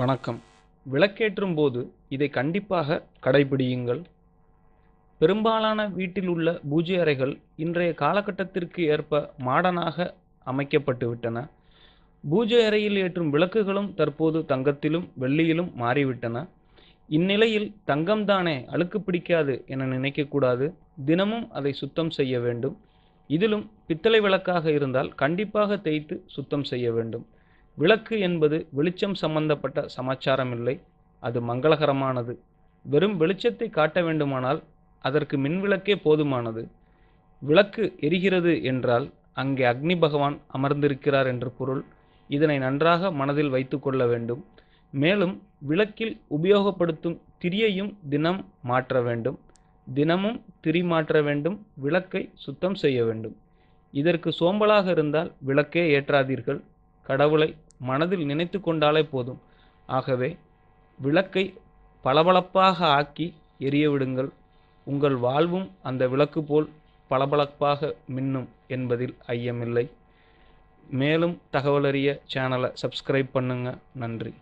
வணக்கம். விளக்கேற்றும் போது இதை கண்டிப்பாக கடைபிடியுங்கள். பெரும்பாலான வீட்டில் உள்ள பூஜை அறைகள் இன்றைய காலகட்டத்திற்கு ஏற்ப மாடனாக அமைக்கப்பட்டுவிட்டன பூஜை அறையில் ஏற்றும் விளக்குகளும் தற்போது தங்கத்திலும் வெள்ளியிலும் மாறிவிட்டன. இந்நிலையில் தங்கம்தானே அழுக்கு பிடிக்காது என நினைக்கக்கூடாது தினமும் அதை சுத்தம் செய்ய வேண்டும். இதிலும் பித்தளை விளக்காக இருந்தால் கண்டிப்பாக தேய்த்து சுத்தம் செய்ய வேண்டும். விளக்கு என்பது வெளிச்சம் சம்பந்தப்பட்ட சமாச்சாரம் இல்லை அது மங்களகரமானது. வெறும் வெளிச்சத்தை காட்ட வேண்டுமானால் அதற்கு மின்விளக்கே போதுமானது. விளக்கு எரிகிறது என்றால் அங்கே அக்னி பகவான் அமர்ந்திருக்கிறார் என்று பொருள். இதனை நன்றாக மனதில் வைத்து கொள்ள வேண்டும். மேலும் விளக்கில் உபயோகப்படுத்தும் திரியையும் தினம் மாற்ற வேண்டும். தினமும் திரி மாற்ற வேண்டும். விளக்கை சுத்தம் செய்ய வேண்டும். இதற்கு சோம்பலாக இருந்தால் விளக்கே ஏற்றாதீர்கள். கடவுளை மனதில் நினைத்து கொண்டாலே போதும். ஆகவே விளக்கை பளபளப்பாக ஆக்கி எரிய விடுங்கள். உங்கள் வாழ்வும் அந்த விளக்கு போல் பளபளப்பாக மின்னும் என்பதில் ஐயமில்லை. மேலும் தகவலறிய சேனலை சப்ஸ்கிரைப் பண்ணுங்கள் நன்றி.